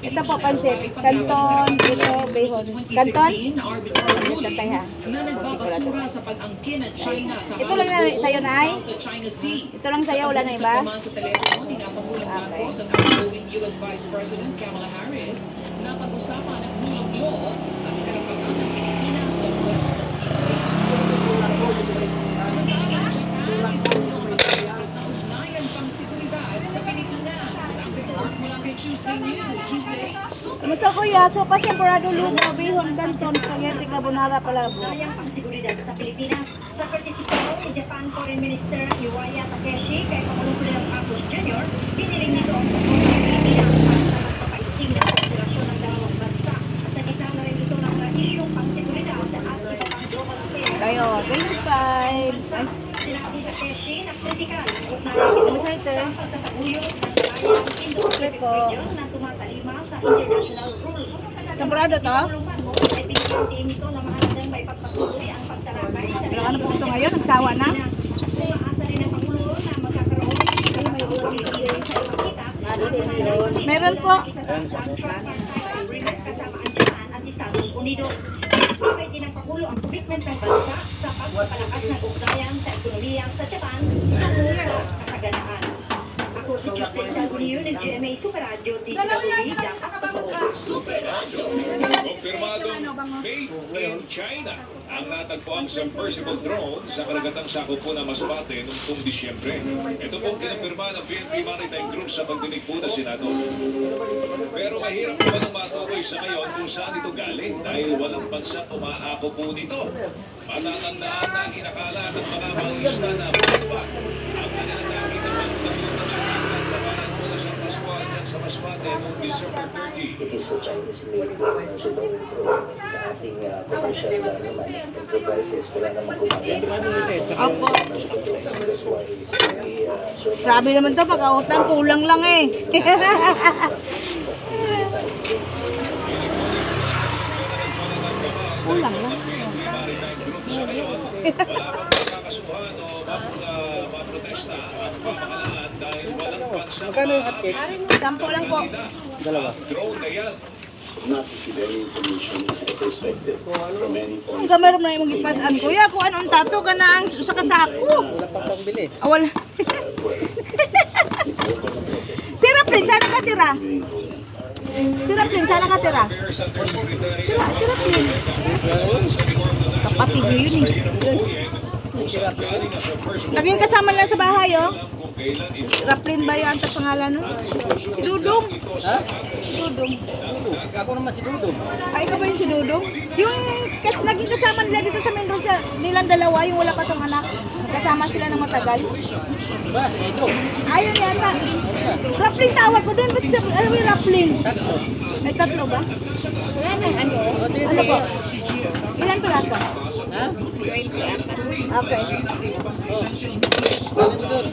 Ito po, pansit. Kanton, ito, behon. Kanton? Tayo, ha? nagbabasura sa pag-angkin ng China sa Ito lang na sa'yo, Nay? Ito lang sa'yo, wala na iba? Okay. At US Vice President Kamala Harris na pag-usapan rule of law at karapatan ng Pilipinas sa West Samantala, Japan isang ulong pagkakakas ng ugnayan pang seguridad sa Pilipinas. Ang report mula kay Tuesday News. Tuesday, Kamusta kuya? So, pasyemporado lugo, behon, kanton, spaghetti, carbonara, palabo. Sayang pangseguridad sa Pilipinas. Sa partisipasyon ni Japan Foreign Minister Iwaya Takeshi kay Pangulong Marcos Jr., piniling nito ang support ng Pilipinas para sa pagpapaigting ng kooperasyon ng dalawang bansa. At rin ito ng mga isyong pangseguridad at iba pang global affairs. Kayo, 25. Ay, Sinabi Takeshi na kritikal ang Kamusta ito? sa Indo-Pacific po. Sampurado to? Pero ano po ito ngayon? Nagsawa na? Ng Meron po. Bakit din ang Pangulo ang commitment ng bansa sa pagpapalakas ng ugnayan sa ekonomiya sa Japan sa sa kasaganaan. Ng. Kumpirmadong made in China ang natagpuang submersible drone sa karagatang sakop po ng Masbate noong pong Disyembre. Ito pong kinumpirma ng PNP Maritime Group sa pagdinig po ng Senado. Pero mahirap po nang matukoy sa ngayon kung saan ito galing dahil walang bansa umaako po nito. Matatandaan na inakala ng mga mangisda na buwa ang kanilang nakita pang ng sinigat sa bayan po na sa Pascual dyan sa Masbate noong December 30. it is a Chinese made commercial drone sa ating uh, commercial uh, naman enterprises wala namang gumagamit. Opo. That's why Grabe naman to, pagkautang kulang lang eh. kulang lang. Wala pang makakasuhan o map- ah, maprotesta ang pamahalaan dahil walang bansa Magkano yung hotcake? Sampo lang po. Dalawa. Kung gamay na yung magipasan kuya, kung anong tato ka na ang sa kasako. Wala pang pambili. Ah, wala. si Raplin, saan nakatira? Si Raplin, saan nakatira? Affairs Undersecretary Sira, si Raplin. Kapatid niyo yun eh. Naging kasama lang sa bahay oh. Raplin ba yung ang pangalan nun? Si Dudong. Ha? Si Dudong. Ako naman si Dudong. Ay, ikaw ba yung si Dudong? Yung kas, naging kasama nila dito sa Mendoza nilang dalawa, yung wala pa tong anak. Kasama sila ng matagal. Diba? Si Dudong. Ayun yata. Raplin tawag ko doon. Ba't sa, ano yung Raplin? Tatlo. May tatlo ba? Ano? Ano? Ano po? Ilan piraso? Ha? Okay. Ano doon?